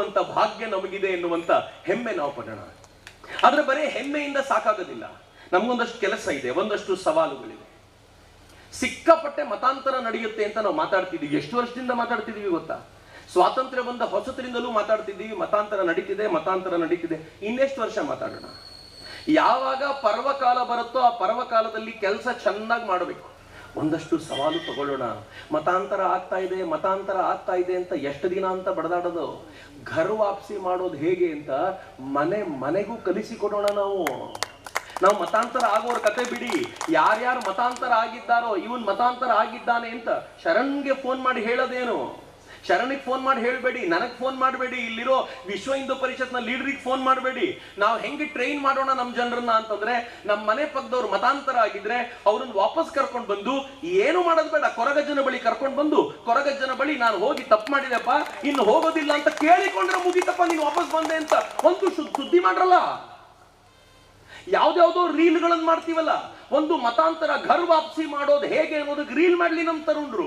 ಅಂತ ಭಾಗ್ಯ ನಮಗಿದೆ ಎನ್ನುವಂತ ಹೆಮ್ಮೆ ನಾವು ಪಡೋಣ. ಆದ್ರೆ ಬರೀ ಹೆಮ್ಮೆಯಿಂದ ಸಾಕಾಗೋದಿಲ್ಲ. ನಮಗೊಂದಷ್ಟು ಕೆಲಸ ಇದೆ, ಒಂದಷ್ಟು ಸವಾಲುಗಳಿವೆ. ಸಿಕ್ಕಾಪಟ್ಟೆ ಮತಾಂತರ ನಡೆಯುತ್ತೆ ಅಂತ ನಾವು ಮಾತಾಡ್ತಿದ್ದೀವಿ. ಎಷ್ಟು ವರ್ಷದಿಂದ ಮಾತಾಡ್ತಿದೀವಿ ಗೊತ್ತಾ? ಸ್ವಾತಂತ್ರ್ಯ ಬಂದ ಹೊಸತರಿಂದಲೂ ಮಾತಾಡ್ತಿದ್ದೀವಿ. ಮತಾಂತರ ನಡೀತಿದೆ ಮತಾಂತರ ನಡೀತಿದೆ. ಇನ್ನೆಷ್ಟು ವರ್ಷ ಮಾತಾಡೋಣ? ಯಾವಾಗ ಪರ್ವಕಾಲ ಬರುತ್ತೋ ಆ ಪರ್ವಕಾಲದಲ್ಲಿ ಕೆಲಸ ಚೆನ್ನಾಗಿ ಮಾಡಬೇಕು. ಒಂದಷ್ಟು ಸವಾಲು ತಗೊಳ್ಳೋಣ. ಮತಾಂತರ ಆಗ್ತಾ ಇದೆ, ಮತಾಂತರ ಆಗ್ತಾ ಇದೆ ಅಂತ ಎಷ್ಟು ದಿನ ಅಂತ ಬಡದಾಡೋದು? ಘರ್ ವಾಪಸಿ ಮಾಡೋದು ಹೇಗೆ ಅಂತ ಮನೆ ಮನೆಗೂ ಕಲಿಸಿಕೊಡೋಣ ನಾವು. ನಾವು ಮತಾಂತರ ಆಗೋರ ಕತೆ ಬಿಡಿ. ಯಾರ್ಯಾರು ಮತಾಂತರ ಆಗಿದ್ದಾರೋ, ಇವನ್ ಮತಾಂತರ ಆಗಿದ್ದಾನೆ ಅಂತ ಶರಣ್ಗೆ ಫೋನ್ ಮಾಡಿ ಹೇಳೋದೇನು? ಶರಣಿಗೆ ಫೋನ್ ಮಾಡಿ ಹೇಳಬೇಡಿ, ನನಗೆ ಫೋನ್ ಮಾಡಬೇಡಿ, ಇಲ್ಲಿರೋ ವಿಶ್ವ ಹಿಂದೂ ಪರಿಷತ್ನ ಲೀಡರಿಗೆ ಫೋನ್ ಮಾಡಬೇಡಿ. ನಾವು ಹೆಂಗೆ ಟ್ರೈನ್ ಮಾಡೋಣ ನಮ್ಮ ಜನರನ್ನ ಅಂತಂದ್ರೆ ನಮ್ಮ ಮನೆ ಪಕ್ಕದವ್ರು ಮತಾಂತರ ಆಗಿದ್ರೆ, ಅವ್ರನ್ನ ವಾಪಸ್ ಕರ್ಕೊಂಡು ಬಂದು, ಏನು ಮಾಡೋದು ಬೇಡ, ಕೊರಗಜ್ಜನ ಬಳಿ ಕರ್ಕೊಂಡು ಬಂದು, ಕೊರಗಜ್ಜನ ಬಳಿ ನಾನು ಹೋಗಿ ತಪ್ಪು ಮಾಡಿದೆಪ್ಪ, ಇನ್ನು ಹೋಗೋದಿಲ್ಲ ಅಂತ ಕೇಳಿಕೊಂಡ್ರೆ ಮುಗಿತಪ್ಪ, ನೀನು ವಾಪಸ್ ಬಂದೆ ಅಂತ. ಒಂದು ಸುದ್ದಿ ಮಾಡ್ರಲ್ಲ? ಯಾವ್ದಾವುದೋ ರೀಲ್ಗಳನ್ನು ಮಾಡ್ತೀವಲ್ಲ, ಒಂದು ಮತಾಂತರ ಘರ್ ವಾಪಸಿ ಮಾಡೋದು ಹೇಗೆ ಅನ್ನೋದಕ್ಕೆ ರೀಲ್ ಮಾಡ್ಲಿ ನಮ್ಮ ತರುಣ್ರು.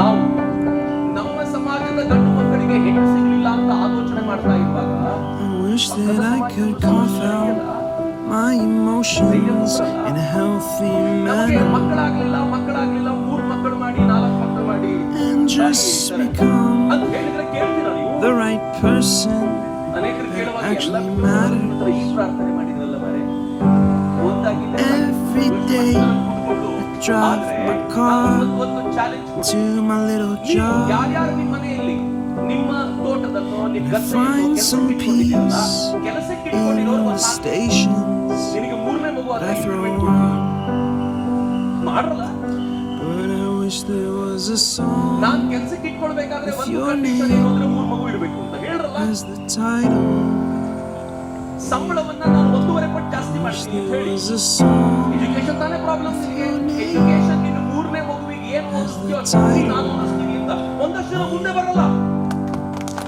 ನಾವು ನಮ್ಮ ಸಮಾಜದ ಗಂಡು ಮಕ್ಕಳಿಗೆ ಹೆಣ್ಣು ಸಿಗ್ಲಿಲ್ಲ ಅಂತ ಆಲೋಚನೆ ಮಾಡ್ತಾ ಇರುವಾಗ I wish that I could cough out my emotions in a healthy ನಮಗೆ manner ಮಕ್ಕಳಾಗ್ಲಿಲ್ಲ ಮಕ್ಕಳಾಗ್ಲಿಲ್ಲ ಮೂರ್ ಮಕ್ಕಳು ಮಾಡಿ ನಾಲ್ಕು ಮಕ್ಕಳು ಮಾಡಿ and just become ಅಂತ ಹೇಳಿದ್ರೆ ಕೇಳ್ತೀರಾ ನೀವು the right person. ಅನೇಕರು ಕೇಳುವಾಗ ಎಲ್ಲ actually ಬಿಟ್ಟು matters. ಹತ್ರ ಈ ಪ್ರಾರ್ಥನೆ ಮಾಡಿದ್ರಲ್ಲ ಮಾರೆ ಒಂದಾಗಿಲ್ಲ Every day drive my car ಒಂದು ಚಾಲೆಂಜ್ To my little ನೀವು job, ಯಾರ್ಯಾರು ನಿಮ್ಮ ಮನೆಯಲ್ಲಿ ನಿಮ್ಮ ತೋಟದಲ್ಲೋ ನಿಮ್ಮ ಗದ್ದೆಯಲ್ಲೋ find some ಕೆಲಸಕ್ಕೆ ಇಟ್ಕೊಂಡಿದ್ದೀರಲ್ಲ, peace ಕೆಲಸಕ್ಕೆ in ಇಟ್ಕೊಂಡಿರೋರು the ಒಂದು ಹಾಕಿ. stations ನಿನಗೆ ಮೂರನೇ ಮಗು that ಆದ್ರೆ I throw ಇಟ್ಬಿಟ್ಟು around. ಮಾಡಲ್ಲ But I wish there was a song ನಾನ್ ಕೆಲಸಕ್ಕೆ ಇಟ್ಕೊಳ್ಬೇಕಾದ್ರೆ With ಒಂದು your ಕಂಡೀಷನ್ name ಏನು ಅಂದ್ರೆ ಮೂರ್ ಮಗು ಇರ್ಬೇಕು ಅಂತ ಹೇಳ್ರಲ್ಲ as the title. ಸಂಬಳವನ್ನ ನಾನು ಒಂದೂವರೆ ಪಟ್ಟು ಜಾಸ್ತಿ Wish ಮಾಡ್ತೀನಿ ಅಂತ there ಹೇಳಿ was ಇದೆ ಎಜುಕೇಶನ್ ಎಜುಕೇಶನ್ ಮೂರನೇ ಮಗುವಿಗೆ ಏನು ಓದಿಸ್ತೀಯೋ ನಾನು ಓದಿಸ್ತೀನಿ ಒಂದಷ್ಟು ಜನ ಮುಂದೆ ಬರಲ್ಲ.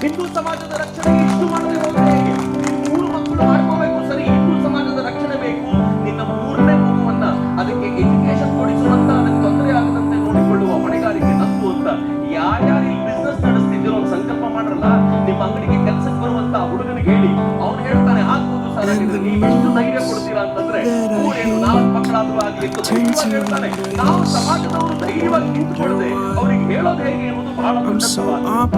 ಹಿಂದೂ ಸಮಾಜದ ರಕ್ಷಣೆಗೆ ಇಷ್ಟು ಮಾಡದೆ ಹೋದ್ರೆ ಹೇಗೆ? ನೀನು ಮೂರು ಮಕ್ಕಳು ಮಾಡ್ಕೋಬೇಕು ಸರಿ, ಹಿಂದೂ ಸಮಾಜದ ರಕ್ಷಣೆ ಬೇಕು. ನಿನ್ನ ಮೂರನೇ ಮಗುವನ್ನ ಅದಕ್ಕೆ ಎಜುಕೇಶನ್ ಕೊಡಿಸುವಂತ ಅದಕ್ಕೆ ತೊಂದರೆ ಆಗದಂತೆ ನೋಡಿಕೊಳ್ಳುವ ಹೊಣೆಗಾರಿಕೆ ನಂದು ಅಂತ. ಯಾರ್ಯಾರು ಇಲ್ಲಿ ಬಿಸ್ನೆಸ್ ನಡೆಸ್ತಿದ್ದೀರೋ ಸಂಕಲ್ಪ ಮಾಡ್ರಲ್ಲ? ನಿಮ್ಮ ಅಂಗಡಿಗೆ ಕೆಲಸಕ್ಕೆ ಬರುವಂತ ಹುಡುಗನಿಗೆ ಹೇಳಿ. ಅವನು ಹೇಳ್ತಾನೆ, ಆಗ್ಬೋದು ಸರ್ ನೀವು ಎಷ್ಟು ಧೈರ್ಯ ಮಕ್ಕಳಾದ್ರೂ ಆಗ್ಲಿ ಅಂತ ಧೈರ್ಯವಾಗಿ ಹೇಳ್ತಾನೆ ನಾವು ಸಮಾಜದವರು ಧೈರ್ಯವಾಗಿ ನಿಂತ್ಕೊಳ್ಳದೆ ಅವ್ರಿಗೆ ಹೇಳೋದು ಹೇಗೆ ಅನ್ನೋದು ಬಹಳ I'm ದೊಡ್ಡ so ಸವಾಲು opposite.